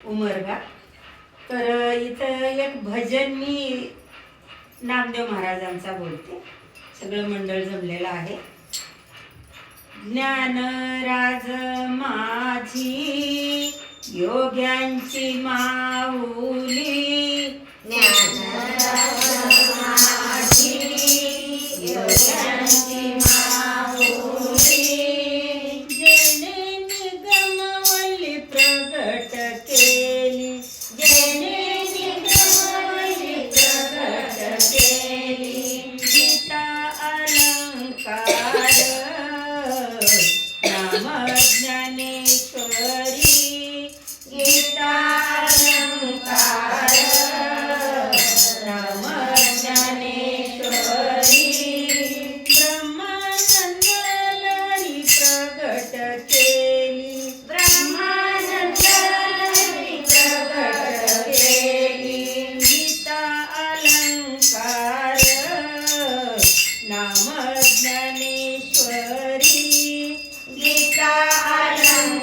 उमरगा तर इथं एक भजन मी नामदेव महाराजांचा बोलते. सगळं मंडळ जमलेलं आहे. ज्ञान राज माझी योग्यांची माऊली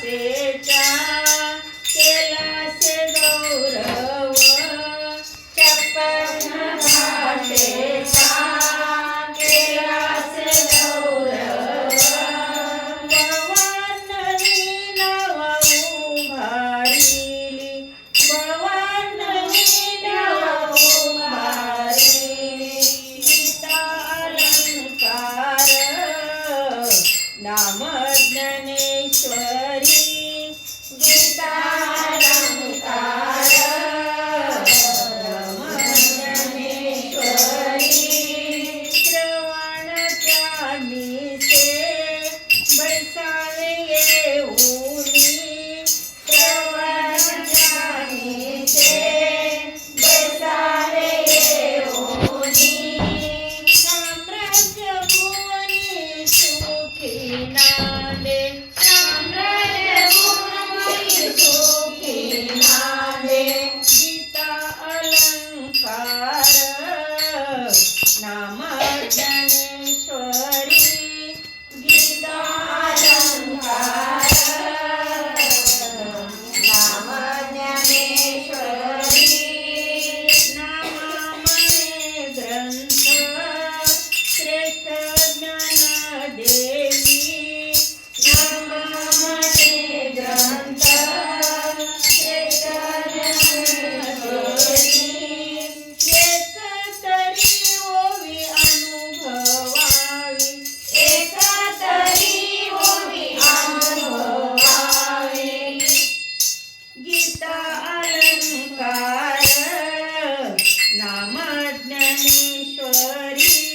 सेचा केला से गौरव चपन भाषेचा केला से गौरव भवाननी नवा उभारिली भवाननी अलंकार नाम ಭುವನೇಶ್ವರಿ hari.